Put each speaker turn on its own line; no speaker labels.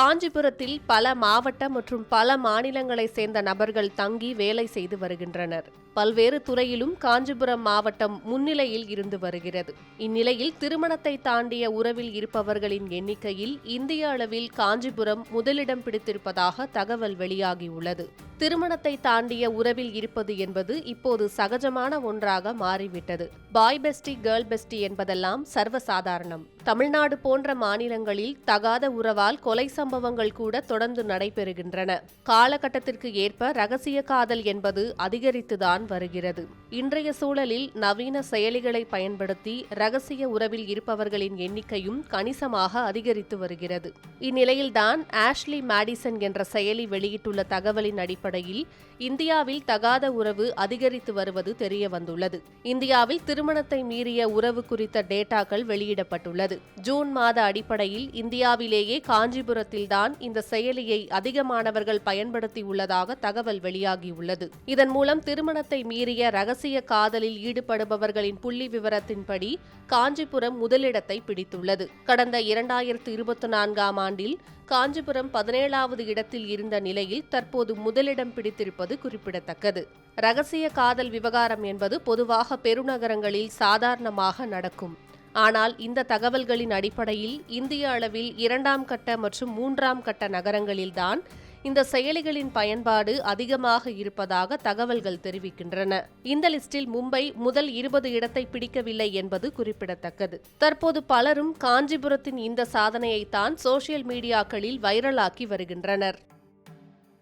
காஞ்சிபுரத்தில் பல மாவட்ட மற்றும் பல மாநிலங்களை சேர்ந்த நபர்கள் தங்கி வேலை செய்து வருகின்றனர். பல்வேறு துறையிலும் காஞ்சிபுரம் மாவட்டம் முன்னிலையில் இருந்து வருகிறது. இந்நிலையில் திருமணத்தை தாண்டிய உறவில் இருப்பவர்களின் எண்ணிக்கையில் இந்திய அளவில் காஞ்சிபுரம் முதலிடம் பிடித்திருப்பதாக தகவல் வெளியாகியுள்ளது. திருமணத்தை தாண்டிய உறவில் இருப்பது என்பது இப்போது சகஜமான ஒன்றாக மாறிவிட்டது. பாய் பெஸ்டி கேர்ள் பெஸ்டி என்பதெல்லாம் சர்வசாதாரணம். தமிழ்நாடு போன்ற மாநிலங்களில் தகாத உறவால் கொலை சம்பவங்கள் கூட தொடர்ந்து நடைபெறுகின்றன. காலகட்டத்திற்கு ஏற்ப ரகசிய காதல் என்பது அதிகரித்துதான் வருகிறது. இன்றைய சூழலில் நவீன செயலிகளை பயன்படுத்தி ரகசிய உறவில் இருப்பவர்களின் எண்ணிக்கையும் கணிசமாக அதிகரித்து வருகிறது. இந்நிலையில்தான் ஆஷ்லி மேடிசன் என்ற செயலி வெளியிட்டுள்ள தகவலின் அடிப்படையில் இந்தியாவில் தகாத உறவு அதிகரித்து வருவது தெரிய வந்துள்ளது இந்தியாவில் திருமணத்தை மீறிய உறவு குறித்த டேட்டாக்கள் வெளியிடப்பட்டுள்ளது. ஜூன் மாத அடிப்படையில் இந்தியாவிலேயே காஞ்சிபுரத்தில்தான் இந்த செயலியை அதிகமானவர்கள் பயன்படுத்தியுள்ளதாக தகவல் வெளியாகியுள்ளது. இதன் மூலம் திருமணத்தை மீறிய ரகசிய காதலில் ஈடுபடுபவர்களின் புள்ளி விவரத்தின்படி காஞ்சிபுரம் முதலிடத்தை பிடித்துள்ளது. கடந்த இரண்டாயிரத்து இருபத்தி நான்காம் ஆண்டில் காஞ்சிபுரம் பதினேழாவது இடத்தில் இருந்த நிலையில் தற்போது முதலிடம் பிடித்திருப்பது குறிப்பிடத்தக்கது. ரகசிய காதல் விவகாரம் என்பது பொதுவாக பெருநகரங்களில் சாதாரணமாக நடக்கும். ஆனால் இந்த தகவல்களின் அடிப்படையில் இந்திய அளவில் இரண்டாம் கட்ட மற்றும் மூன்றாம் கட்ட நகரங்களில்தான் இந்த செயலிகளின் பயன்பாடு அதிகமாக இருப்பதாக தகவல்கள் தெரிவிக்கின்றன. இந்த லிஸ்டில் மும்பை முதல் இருபது இடத்தை பிடிக்கவில்லை என்பது குறிப்பிடத்தக்கது. தற்போது பலரும் காஞ்சிபுரத்தின் இந்த சாதனையைத்தான் சோசியல் மீடியாக்களில் வைரலாக்கி வருகின்றனர்.